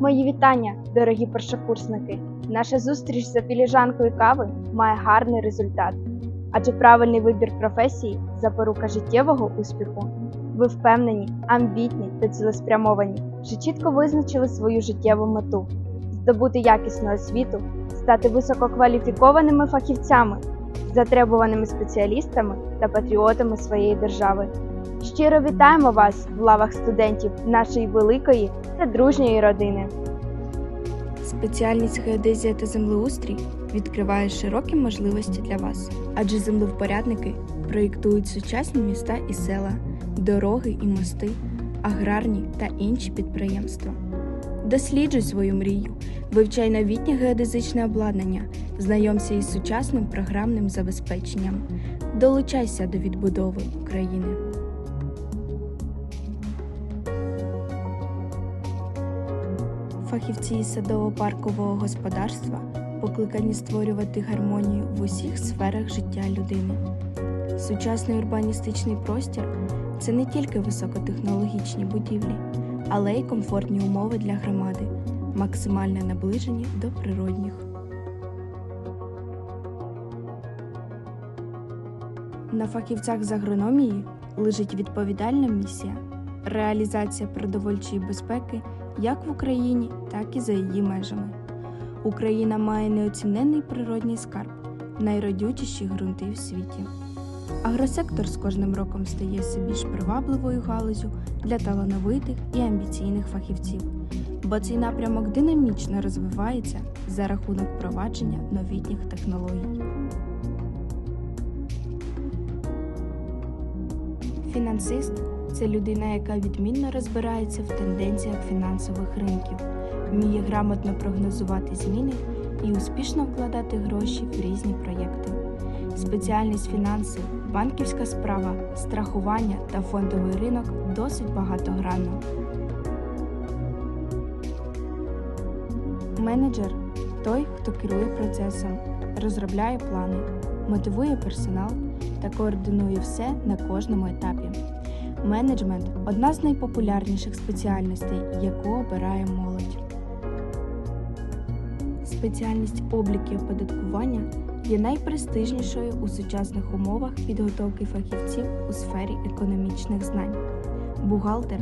Мої вітання, дорогі першокурсники! Наша зустріч за філіжанкою кави має гарний результат. Адже правильний вибір професії запорука життєвого успіху. Ви впевнені, амбітні та цілеспрямовані, що чітко визначили свою життєву мету здобути якісну освіту, стати висококваліфікованими фахівцями, затребуваними спеціалістами та патріотами своєї держави. Щиро вітаємо вас в лавах студентів нашої великої та дружньої родини. Спеціальність геодезія та землеустрій відкриває широкі можливості для вас, адже землевпорядники проєктують сучасні міста і села, дороги і мости, аграрні та інші підприємства. Досліджуй свою мрію, вивчай новітнє геодезичне обладнання, знайомся із сучасним програмним забезпеченням, долучайся до відбудови України. Фахівці із садово-паркового господарства покликані створювати гармонію в усіх сферах життя людини. Сучасний урбаністичний простір це не тільки високотехнологічні будівлі, але й комфортні умови для громади, максимально наближені до природних. На фахівцях з агрономії лежить відповідальна місія реалізація продовольчої безпеки як в Україні, так і за її межами. Україна має неоціненний природній скарб, найродючіші ґрунти в світі. Агросектор з кожним роком стає все більш привабливою галузю для талановитих і амбіційних фахівців, бо цей напрямок динамічно розвивається за рахунок впровадження новітніх технологій. Фінансист це людина, яка відмінно розбирається в тенденціях фінансових ринків, вміє грамотно прогнозувати зміни і успішно вкладати гроші в різні проєкти. Спеціальність фінанси, банківська справа, страхування та фондовий ринок досить багатогранно. Менеджер той, хто керує процесом, розробляє плани, мотивує персонал та координує все на кожному етапі. Менеджмент одна з найпопулярніших спеціальностей, яку обирає молодь. Спеціальність облік і оподаткування є найпрестижнішою у сучасних умовах підготовки фахівців у сфері економічних знань. Бухгалтер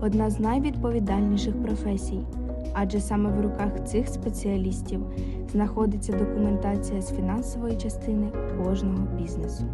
одна з найвідповідальніших професій, адже саме в руках цих спеціалістів знаходиться документація з фінансової частини кожного бізнесу.